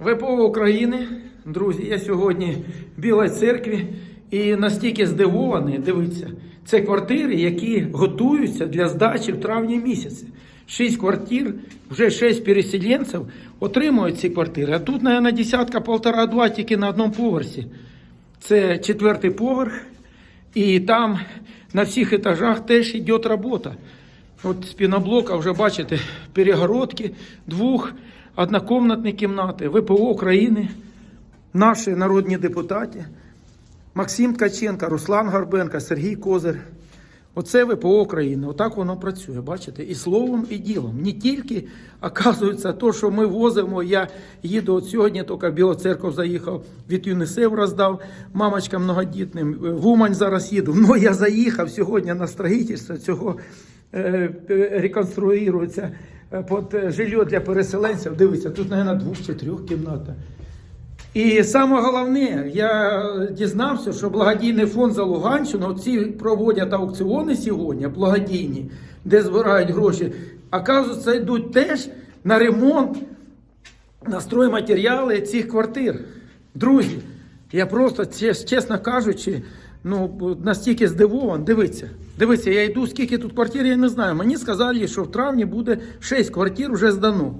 ВПО України, друзі, я сьогодні в Білій церкві і настільки здивований, дивіться, це квартири, які готуються для здачі в травні місяці. Шість квартир, вже шість переселенців отримують ці квартири. А тут, мабуть, десятка, полтора-два тільки на одному поверсі. Це четвертий поверх, і там на всіх етажах теж йде робота. От з піноблока вже бачите перегородки двох однокомнатні кімнати ВПО України, наші народні депутати, Максим Ткаченко, Руслан Горбенко, Сергій Козир. Оце ВПО України. Отак воно працює, бачите? І словом, і ділом. Не тільки, оказується, то, що ми возимо. Я їду от сьогодні, тільки в Білу церкву заїхав, від ЮНІСЕФ роздав мамочкам многодітним. В Умань зараз їду. Ну я заїхав сьогодні на строїтельство цього е, реконструюється під е, жилье для переселенців. Дивіться, тут, мабуть, двох чи трьох кімната. І саме головне, я дізнався, що благодійний фонд за Луганщину ці проводять аукціони сьогодні, благодійні, де збирають гроші. Оказується, йдуть теж на ремонт, на стройматеріали цих квартир. Друзі, я просто, чесно кажучи, ну, настільки здивований. Дивіться, дивіться, я йду, скільки тут квартир, я не знаю. Мені сказали, що в травні буде 6 квартир вже здано.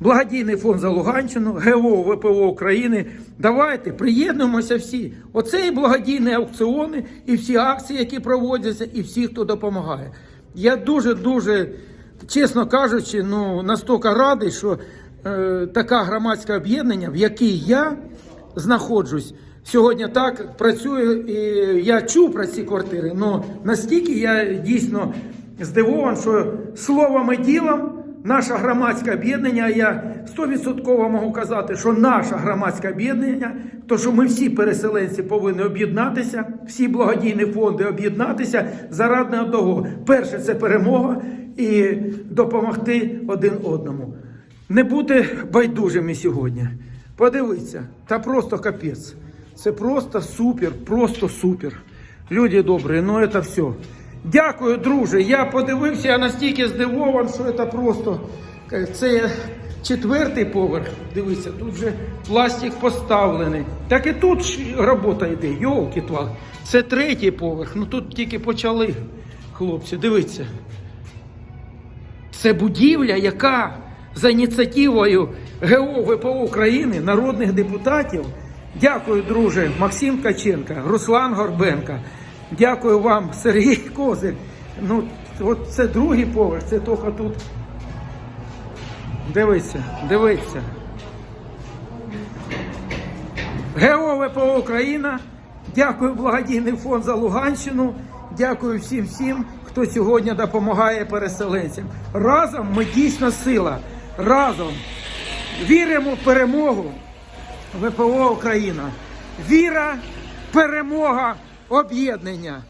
Благодійний фонд за Луганщину, ГО ВПО України. Давайте приєднуємося всі. Оце і благодійні аукціони, і всі акції, які проводяться, і всі, хто допомагає. Я дуже дуже, чесно кажучи, ну настільки радий, що е, така громадське об'єднання, в якій я знаходжусь. Сьогодні так працює, і я чув про ці квартири, але настільки я дійсно здивований, що словом і ділом наше громадське об'єднання, я 100% можу казати, що наше громадське об'єднання, то що ми всі переселенці повинні об'єднатися, всі благодійні фонди об'єднатися заради одного. Перше це перемога і допомогти один одному. Не бути байдужими сьогодні. Подивіться, та просто капець. Це просто супер, просто супер. Люди добрі, ну це все. Дякую, друже. Я подивився, я настільки здивований, що це просто. Це четвертий поверх. Дивіться, тут вже пластик поставлений. Так і тут робота йде, йолки твал. Це третій поверх. Ну тут тільки почали, хлопці. Дивіться. Це будівля, яка за ініціативою ГО ВПО України, народних депутатів. Дякую, друже, Максим Ткаченко, Руслан Горбенко. Дякую вам, Сергій Козир. Ну, от це другий поверх, це тільки тут. Дивіться, дивіться. ГО ВПО Україна. Дякую благодійний фонд за Луганщину. Дякую всім всім, хто сьогодні допомагає переселенцям. Разом ми дійсно сила. Разом віримо в перемогу ВПО Україна. Віра, перемога, об'єднання.